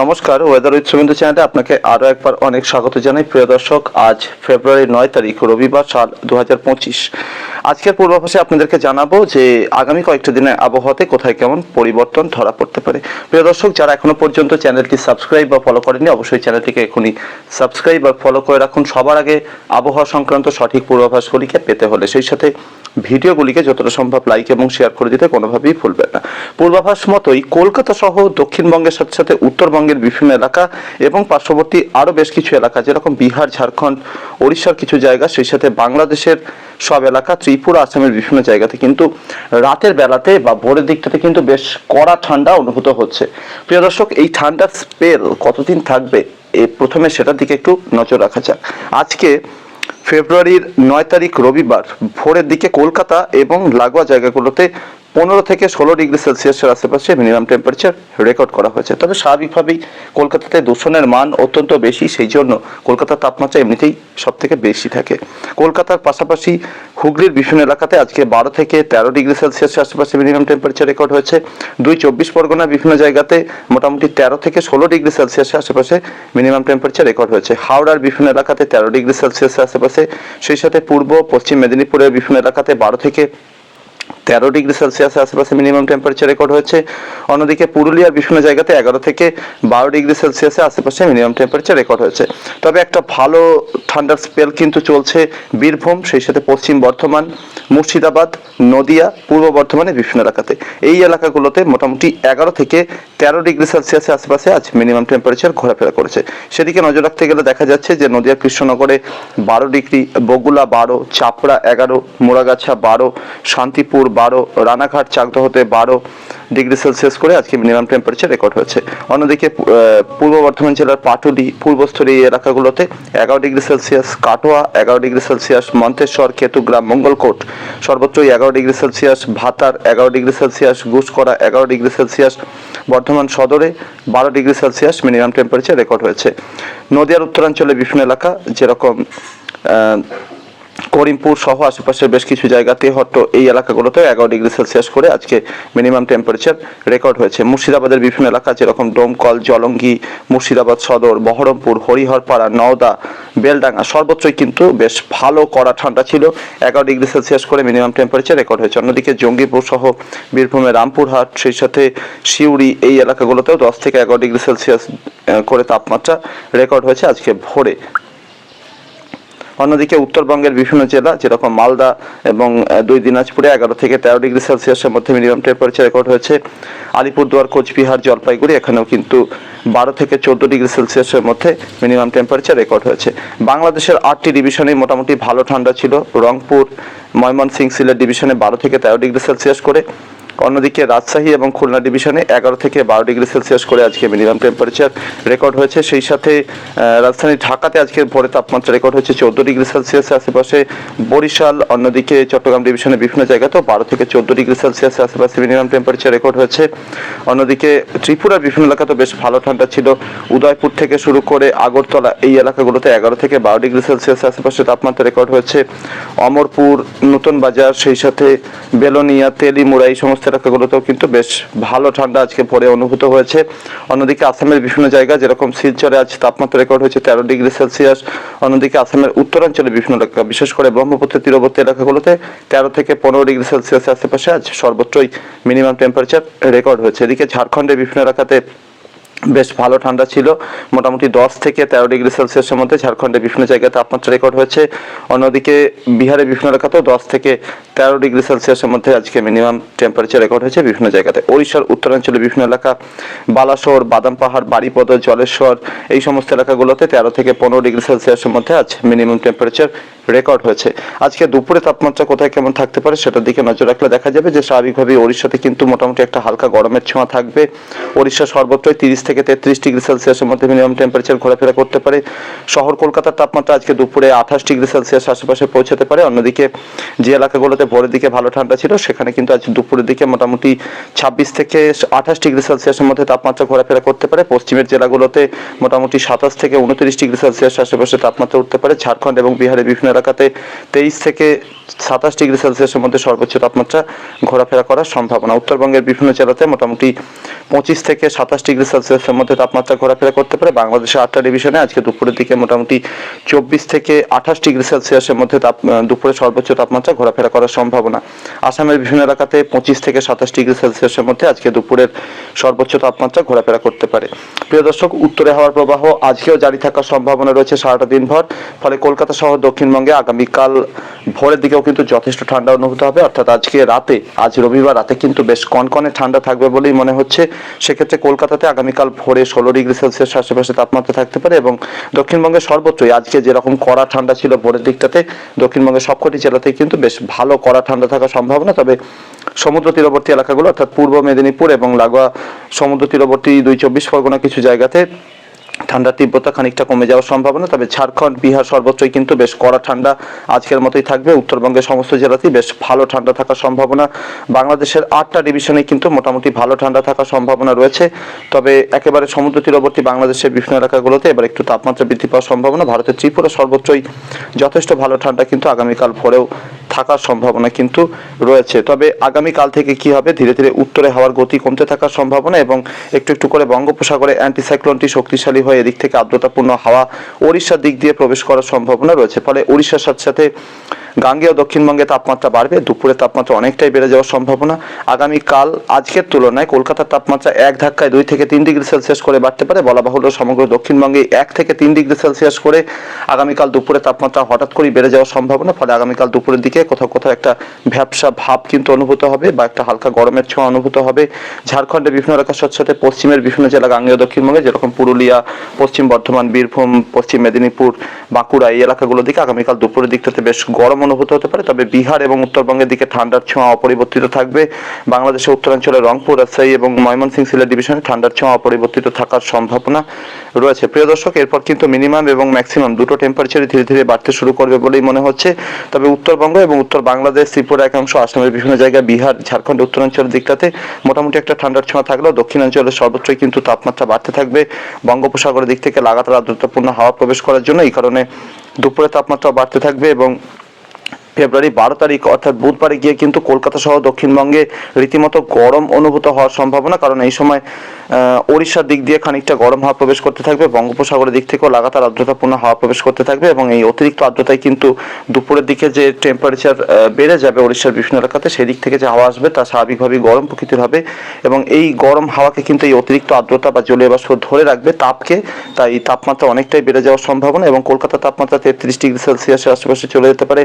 নমস্কার weather with সুবিন্দু চ্যানেলে আপনাকে আরও একবার অনেক স্বাগত জানাই। প্রিয় দর্শক, আজ ফেব্রুয়ারি নয় তারিখ, রবিবার সাল দু আজকের পূর্বাভাসে আপনাদেরকে জানাব যে আগামী কয়েকটা দিনের আবহাওয়াতে কোথায় কেমন পরিবর্তন ধরা পড়তে পারে। প্রিয় দর্শক, যারা এখনও পর্যন্ত চ্যানেলটি সাবস্ক্রাইব বা ফলো করেনি অবশ্যই চ্যানেলটিকে এখনই সাবস্ক্রাইব বা ফলো করে রাখুন। সবার আগে আবহাওয়া সংক্রান্ত সঠিক পূর্বাভাসগুলিকে পেতে হলে সেই সাথে ভিডিওগুলিকে যতটা সম্ভব লাইক এবং শেয়ার করে দিতে কোনোভাবেই ভুলবেন না। পূর্বাভাস মতোই কলকাতা সহ দক্ষিণবঙ্গের সাথে সাথে উত্তরবঙ্গের বিভিন্ন এলাকা এবং পার্শ্ববর্তী আরও বেশ কিছু এলাকা, যেরকম বিহার, ঝাড়খণ্ড, ওড়িশার কিছু জায়গা, সেই সাথে বাংলাদেশের সব এলাকা, ত্রিপুরা, আসামের বিভিন্ন জায়গাতে কিন্তু রাতের বেলাতে বা ভোরের দিকটাতে কিন্তু বেশ কড়া ঠান্ডা অনুভূত হচ্ছে। প্রিয় দর্শক, এই ঠান্ডার স্পেল কতদিন থাকবে? এ প্রথমে সেটার দিকে একটু নজর রাখা যাক। আজকে ফেব্রুয়ারির নয় তারিখ রবিবার ভোরের দিকে কলকাতা এবং লাগোয়া জায়গাগুলোতে পনেরো থেকে ষোলো ডিগ্রি সেলসিয়াসের আশেপাশে মিনিমাম টেম্পারেচার রেকর্ড করা হয়েছে। তবে স্বাভাবিকভাবেই কলকাতাতে দূষণের মান অত্যন্ত বেশি, সেই জন্য কলকাতার তাপমাত্রা এমনিতেই সব থেকে বেশি থাকে। কলকাতার পাশাপাশি হুগলির বিভিন্ন এলাকাতে আজকে বারো থেকে তেরো ডিগ্রি সেলসিয়াসের আশেপাশে মিনিমাম টেম্পারেচার রেকর্ড হয়েছে। দুই চব্বিশ পরগনার বিভিন্ন জায়গাতে মোটামুটি তেরো থেকে ষোলো ডিগ্রি সেলসিয়াসের আশেপাশে মিনিমাম টেম্পারেচার রেকর্ড হয়েছে। হাওড়ার বিভিন্ন এলাকাতে তেরো ডিগ্রি সেলসিয়াসের আশেপাশে, সেই সাথে পূর্ব, পশ্চিম মেদিনীপুরের বিভিন্ন এলাকাতে বারো থেকে তেরো ডিগ্রি সেলসিয়াসের আশেপাশে মিনিমাম টেম্পারেচার রেকর্ড হয়েছে। অন্যদিকে পুরুলিয়ার বিভিন্ন জায়গাতে এগারো থেকে বারো ডিগ্রি সেলসিয়াসের আশেপাশে মিনিমাম টেম্পারেচার রেকর্ড হয়েছে। তবে একটা ভালো ঠান্ডার স্পেল কিন্তু চলছে বীরভূম, সেই সাথে পশ্চিম বর্ধমান, মুর্শিদাবাদ, নদিয়া, পূর্ব বর্ধমানের বিভিন্ন এলাকাতে। এই এলাকাগুলোতে মোটামুটি এগারো থেকে তেরো ডিগ্রি সেলসিয়াসের আশেপাশে আজ মিনিমাম টেম্পারেচার ঘোরাফেরা করেছে। সেদিকে নজর রাখতে গেলে দেখা যাচ্ছে যে নদিয়া, কৃষ্ণনগরে বারো ডিগ্রি, বগুলা বারো, চাপড়া এগারো, মোড়াগাছা বারো, শান্তিপুর বারো, রানাঘাট চাকদহতে বারো ডিগ্রি সেলসিয়াস করে আজকে মিনিমাম টেম্পারেচার রেকর্ড হয়েছে। অন্যদিকে পূর্ব বর্ধমান জেলার পাটুলি পূর্বস্থলী এলাকাগুলোতে এগারো ডিগ্রি সেলসিয়াস, কাটোয়া এগারো ডিগ্রি সেলসিয়াস, মন্তেশ্বর, কেতুগ্রাম, মঙ্গলকোট সর্বোচ্চই এগারো ডিগ্রি সেলসিয়াস, ভাতার এগারো ডিগ্রি সেলসিয়াস গুসকরা এগারো ডিগ্রি সেলসিয়াস, বর্ধমান সদরে বারো degree Celsius minimum temperature record হয়েছে। নদিয়ার উত্তরাঞ্চলে বিভিন্ন এলাকা যেরকম করিমপুর সহ আশেপাশের বেশ কিছু জায়গাতে হট্ট এই এলাকাগুলোতে এগারো ডিগ্রি সেলসিয়াস করে আজকে মিনিমাম টেম্পারেচার রেকর্ড হয়েছে। মুর্শিদাবাদের বিভিন্ন এলাকা, যেরকম ডোমকল জলঙ্গি, মুর্শিদাবাদ সদর, বহরমপুর, হরিহরপাড়া, নওদা, বেলডাঙ্গা সর্বোচ্চই কিন্তু বেশ ভালো কড়া ঠান্ডা ছিল। এগারো ডিগ্রি সেলসিয়াস করে মিনিমাম টেম্পারেচার রেকর্ড হয়েছে। অন্যদিকে জঙ্গিপুর সহ বীরভূমের রামপুরহাট, সেই সাথে সিউড়ি এই এলাকাগুলোতেও দশ থেকে এগারো ডিগ্রি সেলসিয়াস করে তাপমাত্রা রেকর্ড হয়েছে আজকে ভোরে। অন্যদিকে উত্তরবঙ্গের বিভিন্ন জেলা, যেরকম মালদা এবং দুই দিনাজপুরে এগারো থেকে তেরো ডিগ্রি সেলসিয়াসের মধ্যে মিনিমাম টেম্পারেচার রেকর্ড হয়েছে। আলিপুরদুয়ার, কোচবিহার, জলপাইগুড়ি এখানেও কিন্তু বারো থেকে চোদ্দ ডিগ্রি সেলসিয়াসের মধ্যে মিনিমাম টেম্পারেচার রেকর্ড হয়েছে। বাংলাদেশের আটটি ডিভিশনে মোটামুটি ভালো ঠান্ডা ছিল। রংপুর ময়মনসিং সিলেট ডিভিশনে বারো থেকে তেরো ডিগ্রি সেলসিয়াস করে। অন্যদিকে রাজশাহী এবং খুলনা ডিভিশনে এগারো থেকে বারো ডিগ্রি সেলসিয়াস করে আজকে মিনিমাম টেম্পারেচার রেকর্ড হয়েছে। সেই সাথে রাজধানী ঢাকাতে আজকে ভোরে তাপমাত্রা রেকর্ড হয়েছে চোদ্দ ডিগ্রি সেলসিয়াসের আশেপাশে বরিশাল, অন্যদিকে চট্টগ্রাম ডিভিশনের বিভিন্ন জায়গাতেও বারো থেকে চোদ্দ ডিগ্রি সেলসিয়াসের আশেপাশে মিনিমাম টেম্পারেচার রেকর্ড হয়েছে। অন্যদিকে ত্রিপুরার বিভিন্ন এলাকাতে বেশ ভালো ঠান্ডা ছিল। উদয়পুর থেকে শুরু করে আগরতলা এই এলাকাগুলোতে এগারো থেকে বারো ডিগ্রি সেলসিয়াসের আশেপাশে তাপমাত্রা রেকর্ড হয়েছে। অমরপুর, নতুন বাজার, সেই সাথে বেলোনিয়া, তেলিমুড়া এই সমস্ত এলাকাগুলোতেও কিন্তু বেশ ভালো ঠান্ডা আজকে পরে অনুভূত হয়েছে। অন্যদিকে আসামের বিভিন্ন জায়গা যেরকম শিলচরে আজ তাপমাত্রা রেকর্ড হয়েছে তেরো ডিগ্রি সেলসিয়াস। অন্যদিকে আসামের উত্তরাঞ্চলে বিভিন্ন এলাকা, বিশেষ করে ব্রহ্মপুত্রের তীরবর্তী এলাকাগুলোতে তেরো থেকে পনেরো ডিগ্রি সেলসিয়াসের আশেপাশে আজ সর্বত্রই মিনিমাম টেম্পারেচার রেকর্ড হয়েছে। এদিকে ঝাড়খণ্ডের বিভিন্ন এলাকাতে বেশ ভালো ঠান্ডা ছিল। মোটামুটি দশ থেকে তেরো ডিগ্রি সেলসিয়াসের মধ্যে ঝাড়খণ্ডের বিভিন্ন জায়গায় তাপমাত্রা রেকর্ড হয়েছে। অন্যদিকে বিহারের বিভিন্ন এলাকাতেও দশ থেকে তেরো ডিগ্রি সেলসিয়াসের মধ্যে আজকে মিনিমাম টেম্পারেচার রেকর্ড হয়েছে বিভিন্ন জায়গাতে। ওড়িশার উত্তরাঞ্চলে বিভিন্ন এলাকা, বালাসোর, বাদাম পাহাড় বাড়িপদ জলেশ্বর, এই সমস্ত এলাকাগুলোতে তেরো থেকে পনেরো ডিগ্রি সেলসিয়াসের মধ্যে আজ মিনিমাম টেম্পারেচার রেকর্ড হয়েছে। আজকে দুপুরে তাপমাত্রা কোথায় কেমন থাকতে পারে সেটার দিকে নজর রাখলে দেখা যাবে যে স্বাভাবিকভাবেই ওড়িশাতে কিন্তু মোটামুটি একটা হালকা গরমের ছোঁয়া থাকবে। ওড়িশা সর্বত্রই তিরিশ থেকে তেত্রিশ ডিগ্রি সেলসিয়াসের মধ্যে মিনিমাম টেম্পারেচার ঘোরাফেরা করতে পারে। শহর কলকাতার তাপমাত্রা আজকে দুপুরে আঠাশ ডিগ্রি সেলসিয়াস আশেপাশে পৌঁছাতে পারে। অন্যদিকে যে এলাকাগুলোতে ভোরের দিকে ভালো ঠান্ডা ছিল, সেখানে কিন্তু আজ দুপুরের দিকে মোটামুটি ছাব্বিশ থেকে আঠাশ ডিগ্রি সেলসিয়াসের মধ্যে তাপমাত্রা ঘোরাফেরা করতে পারে। পশ্চিমের জেলাগুলোতে মোটামুটি সাতাশ থেকে উনত্রিশ ডিগ্রি সেলসিয়াস আশেপাশে তাপমাত্রা উঠতে পারে। ঝাড়খণ্ড এবং বিহারের বিভিন্ন এলাকাতে তেইশ থেকে সাতাশ ডিগ্রি সেলসিয়াসের মধ্যে সর্বোচ্চ তাপমাত্রা ঘোরাফেরা করার সম্ভাবনা। উত্তরবঙ্গের বিভিন্ন জেলাতে মোটামুটি পঁচিশ থেকে সাতাশ ডিগ্রি সেলসিয়াস মধ্যে তাপমাত্রা ঘোরাফেরা করতে পারে। বাংলাদেশের আটটা ডিভিশনে আজকে দুপুরের দিকে মোটামুটি চব্বিশ থেকে আঠাশ ডিগ্রি সেলসিয়াসের মধ্যে দুপুরে সর্বোচ্চ তাপমাত্রা ঘোরাফেরা করার সম্ভাবনা। আসামের বিভিন্ন এলাকাতে পঁচিশ থেকে সাতাশ ডিগ্রি সেলসিয়াসের মধ্যে আজকে দুপুরের সর্বোচ্চ তাপমাত্রা ঘোরাফেরা করতে পারে। প্রিয় দর্শক, উত্তরে হাওয়ার প্রবাহ আজকেও জারি থাকার সম্ভাবনা রয়েছে সারাটা দিনভর। ফলে কলকাতা সহ দক্ষিণবঙ্গে আগামীকাল ভোরের দিকেও কিন্তু যথেষ্ট ঠান্ডা অনুভূত হবে। অর্থাৎ আজকে রাতে, আজ রবিবার রাতে কিন্তু বেশ কনকনে ঠান্ডা থাকবে বলেই মনে হচ্ছে। সেক্ষেত্রে কলকাতাতে আগামীকাল ভোরে ষোলো ডিগ্রি সেলসিয়াস আশেপাশে তাপমাত্রা থাকতে পারে এবং দক্ষিণবঙ্গে সর্বোচ্চই আজকে যেরকম কড়া ঠান্ডা ছিল ভোরের দিকটাতে দক্ষিণবঙ্গের সবকটি জেলাতেই কিন্তু বেশ ভালো কড়া ঠান্ডা থাকার সম্ভাবনা। তবে সমুদ্র তীরবর্তী এলাকাগুলো, অর্থাৎ পূর্ব মেদিনীপুর এবং লাগোয়া সমুদ্র তীরবর্তী দুই চব্বিশ পরগনা কিছু জায়গাতে ঠান্ডার তীব্রতা খানিকটা কমে যাওয়ার সম্ভাবনা, তবে ঝাড়খণ্ড, বিহার সর্বত্রই কিন্তু বেশ কড়া ঠান্ডা আজকের মতোই থাকবে। উত্তরবঙ্গের সমস্ত জেলাতেই বেশ ভালো ঠান্ডা থাকার সম্ভাবনা। বাংলাদেশের আটটা ডিভিশনে কিন্তু মোটামুটি ভালো ঠান্ডা থাকার সম্ভাবনা রয়েছে। তবে একেবারে সমুদ্র তীরবর্তী বাংলাদেশের বিভিন্ন এলাকাগুলোতে এবার একটু তাপমাত্রা বৃদ্ধি পাওয়ার সম্ভাবনা। ভারতের ত্রিপুরা সর্বোচ্চই যথেষ্ট ভালো ঠান্ডা কিন্তু আগামীকাল ভোরেও থাকার সম্ভাবনা কিন্তু রয়েছে। তবে আগামীকাল থেকে কি হবে? ধীরে ধীরে উত্তরে হাওয়ার গতি কমতে থাকার সম্ভাবনা এবং একটু একটু করে বঙ্গোপসাগরে অ্যান্টিসাইক্লোনটি শক্তিশালী হয়ে এদিক থেকে আর্দ্রতাপূর্ণ হাওয়া ওড়িশার দিক দিয়ে প্রবেশ করার সম্ভাবনা রয়েছে। ফলে ওড়িশার সাথে সাথে গাঙ্গেয় দক্ষিণবঙ্গে তাপমাত্রা বাড়বে। দুপুরে তাপমাত্রা অনেকটাই বেড়ে যাওয়ার সম্ভাবনা। আগামীকাল আজকের তুলনায় কলকাতার তাপমাত্রা এক ধাক্কায় দুই থেকে তিন ডিগ্রি সেলসিয়াস করে বাড়তে পারে। বলা বাহুল্য সমগ্র দক্ষিণবঙ্গে এক থেকে তিন ডিগ্রি সেলসিয়াস করে আগামীকাল দুপুরে তাপমাত্রা হঠাৎ করেই বেড়ে যাওয়ার সম্ভাবনা। ফলে আগামীকাল দুপুরের দিকে কোথাও কোথাও একটা ভ্যাবসা ভাব কিন্তু অনুভূত হবে বা একটা হালকা গরমের ছোঁয়া অনুভূত হবে। ঝাড়খণ্ডের বিভিন্ন এলাকার সাথে সাথে পশ্চিমের বিভিন্ন জেলা গাঙ্গেয় দক্ষিণবঙ্গে, যেরকম পুরুলিয়া, পশ্চিম বর্ধমান, বীরভূম, পশ্চিম মেদিনীপুর, বাঁকুড়া, এই এলাকাগুলোর দিকে আগামীকাল দুপুরের দিকটাতে বেশ গরম অনুভূত হতে পারে। তবে বিহার এবং উত্তরবঙ্গের দিকে ঠান্ডার ছোঁয়া অপরিবর্তিত থাকবে। বাংলাদেশের উত্তরাঞ্চলে রংপুর, রাজশাহী এবং ময়মনসিংহ সিলেট ডিভিশনে ঠান্ডার ছোঁয়া অপরিবর্তিত থাকার সম্ভাবনা রয়েছে। প্রিয় দর্শক, এরপর কিন্তু মিনিমাম এবং ম্যাক্সিমাম দুটো টেম্পারেচার ধীরে ধীরে বাড়তে শুরু করবে বলেই মনে হচ্ছে। তবে উত্তরবঙ্গ এবং উত্তর বাংলাদেশ, ত্রিপুরা একাংশ, আসামের বিভিন্ন জায়গায় বিহার, ঝাড়খণ্ড, উত্তরাঞ্চলের দিকটাতে মোটামুটি একটা ঠান্ডার ছোঁয়া থাকলেও দক্ষিণাঞ্চলের সর্বত্রই কিন্তু তাপমাত্রা বাড়তে থাকবে। বঙ্গোপসাগরের দিক থেকে লাগাতার আর্দ্রতাপূর্ণ হাওয়া প্রবেশ করার জন্য এই কারণে দুপুরে তাপমাত্রা বাড়তে থাকবে এবং ফেব্রুয়ারি বারো তারিখ, অর্থাৎ বুধবারে গিয়ে কিন্তু কলকাতা সহ দক্ষিণবঙ্গে রীতিমতো গরম অনুভূত হওয়ার সম্ভাবনা, কারণ এই সময় ওড়িশার দিক দিয়ে খানিকটা গরম হাওয়া প্রবেশ করতে থাকবে, বঙ্গোপসাগরের দিক থেকেও লাগাতার আর্দ্রতাপূর্ণ হাওয়া প্রবেশ করতে থাকবে এবং এই অতিরিক্ত আর্দ্রতায় কিন্তু দুপুরের দিকে যে টেম্পারেচার বেড়ে যাবে ওড়িশার বিভিন্ন এলাকাতে সেই দিক থেকে যে হাওয়া আসবে তা স্বাভাবিকভাবেই গরম প্রকৃতির হবে এবং এই গরম হাওয়াকে কিন্তু এই অতিরিক্ত আর্দ্রতা বা জলীয় বাষ্প ধরে রাখবে তাপকে, তাই তাপমাত্রা অনেকটাই বেড়ে যাওয়ার সম্ভাবনা এবং কলকাতার তাপমাত্রা তেত্রিশ ডিগ্রি সেলসিয়াসের আশেপাশে চলে যেতে পারে।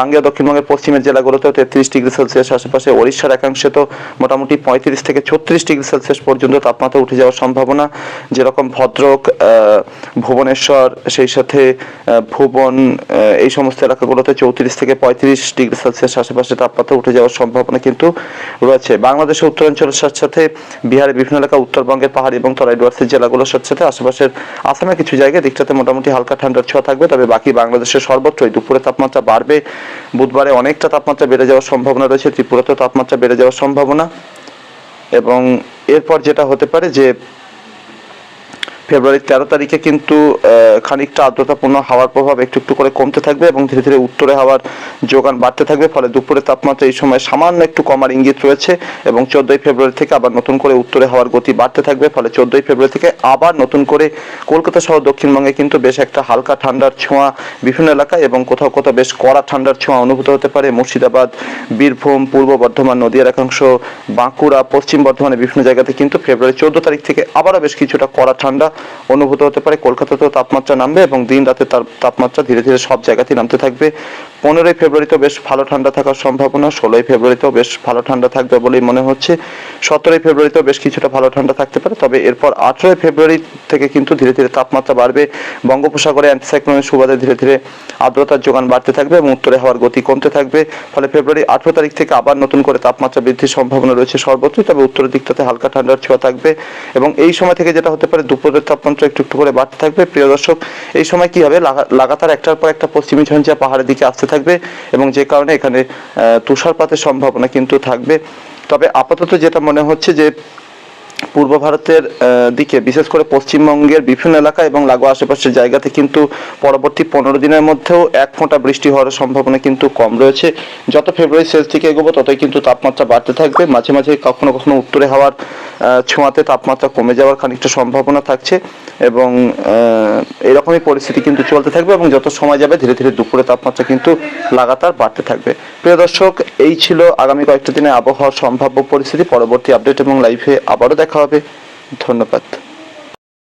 গাঙ্গেয় দক্ষিণবঙ্গের পশ্চিমের জেলাগুলোতেও তেত্রিশ ডিগ্রি সেলসিয়াস, আশেপাশে ওড়িশার একাংশে তো মোটামুটি পঁয়ত্রিশ থেকে ছত্রিশ ডিগ্রি সেলসিয়াস পর্যন্ত তাপমাত্রা উঠে যাওয়ার সম্ভাবনা। যেরকম ভদ্রক ভুবনেশ্বর, সেই সাথে ভুবন এই সমস্ত এলাকাগুলোতে চৌত্রিশ থেকে পঁয়ত্রিশ ডিগ্রি সেলসিয়াস আশেপাশে তাপমাত্রা উঠে যাওয়ার সম্ভাবনা কিন্তু রয়েছে। বাংলাদেশের উত্তরাঞ্চলের সাথে সাথে বিহারের বিভিন্ন এলাকা, উত্তরবঙ্গের পাহাড় এবং তরাই ডুয়ার্সের জেলাগুলোর সাথে সাথে আশেপাশের আসামের কিছু জায়গায় দিকটাতে মোটামুটি হালকা ঠান্ডার ছোঁয়া থাকবে। তবে বাকি বাংলাদেশের সর্বত্রই দুপুরে তাপমাত্রা বাড়বে। বুধবারে অনেকটা তাপমাত্রা বেড়ে যাওয়ার সম্ভাবনা রয়েছে, ত্রিপুরাতেও তাপমাত্রা বেড়ে যাওয়ার সম্ভাবনা। এবং এরপর যেটা হতে পারে যে ফেব্রুয়ারির তেরো তারিখে কিন্তু খানিকটা আর্দ্রতাপূর্ণ হাওয়ার প্রভাব একটু একটু করে কমতে থাকবে এবং ধীরে ধীরে উত্তরে হাওয়ার যোগান বাড়তে থাকবে, ফলে দুপুরে তাপমাত্রা এই সময় সামান্য একটু কমার ইঙ্গিত রয়েছে এবং চোদ্দই ফেব্রুয়ারি থেকে আবার নতুন করে উত্তরে হাওয়ার গতি বাড়তে থাকবে, ফলে চোদ্দই ফেব্রুয়ারি থেকে আবার নতুন করে কলকাতা সহ দক্ষিণবঙ্গে কিন্তু বেশ একটা হালকা ঠান্ডার ছোঁয়া বিভিন্ন এলাকায় এবং কোথাও কোথাও বেশ কড়া ঠান্ডার ছোঁয়া অনুভূত হতে পারে। মুর্শিদাবাদ, বীরভূম, পূর্ব বর্ধমান, নদীয়ার একাংশ, বাঁকুড়া, পশ্চিম বর্ধমানের বিভিন্ন জায়গাতে কিন্তু ফেব্রুয়ারি চোদ্দ তারিখ থেকে আবারও বেশ কিছুটা কড়া ঠান্ডা অনুভূত হতে পারে। কলকাতাতেও তাপমাত্রা নামবে এবং দিন রাতে তার তাপমাত্রা ধীরে ধীরে সব জায়গাতেই নামতে থাকবে। পনেরোই ফেব্রুয়ারিতেও বেশ ভালো ঠান্ডা থাকার সম্ভাবনা, ষোলোই ফেব্রুয়ারিতেও বেশ ভালো ঠান্ডা থাকবে বলেই মনে হচ্ছে। সতেরোই ফেব্রুয়ারিতেও বেশ কিছুটা ভালো ঠান্ডা থাকতে পারে, তবে এরপর আঠেরোই ফেব্রুয়ারি থেকে কিন্তু ধীরে ধীরে তাপমাত্রা বাড়বে। বঙ্গোপসাগরে অ্যান্টিসাইক্লোনের সুবাদে ধীরে ধীরে আর্দ্রতার যোগান বাড়তে থাকবে এবং উত্তরে হওয়ার গতি কমতে থাকবে। ফলে ফেব্রুয়ারি আঠেরো তারিখ থেকে আবার নতুন করে তাপমাত্রা বৃদ্ধির সম্ভাবনা রয়েছে সর্বত্রই, তবে উত্তরের দিকটাতে হালকা ঠান্ডার ছোঁয়া থাকবে। এবং এই সময় থেকে যেটা হতে পারে, দুপুরের তাপমাত্রা একটু একটু করে বাড়তে থাকবে। প্রিয় দর্শক, এই সময় কি হবে লাগাতার একটার পর একটা পশ্চিমী ঝঞ্ঝা পাহাড়ের দিকে আসতে থাকবে এবং যে কারণে এখানে তুষারপাতের সম্ভাবনা কিন্তু থাকবে। তবে আপাতত যেটা মনে হচ্ছে যে পূর্ব ভারতের দিকে, বিশেষ করে পশ্চিমবঙ্গের বিভিন্ন এলাকা এবং লাগোয়া আশেপাশের জায়গাতে কিন্তু পরবর্তী পনেরো দিনের মধ্যেও এক ফোঁটা বৃষ্টি হওয়ার সম্ভাবনা কিন্তু কম রয়েছে। যত ফেব্রুয়ারি শেষ দিকে এগোবো, ততই কিন্তু তাপমাত্রা বাড়তে থাকবে। মাঝে মাঝে কখনো কখনো উত্তরে হাওয়ার ছোঁয়াতে তাপমাত্রা কমে যাওয়ার খানিকটা সম্ভাবনা থাকছে এবং এরকমই পরিস্থিতি কিন্তু চলতে থাকবে এবং যত সময় যাবে, ধীরে ধীরে দুপুরে তাপমাত্রা কিন্তু লাগাতার বাড়তে থাকবে। প্রিয় দর্শক, এই ছিল আগামী কয়েকটা দিনে আবহাওয়ার সম্ভাব্য পরিস্থিতি। পরবর্তী আপডেট এবং লাইভে আবারও দেখা হবে। ধন্যবাদ।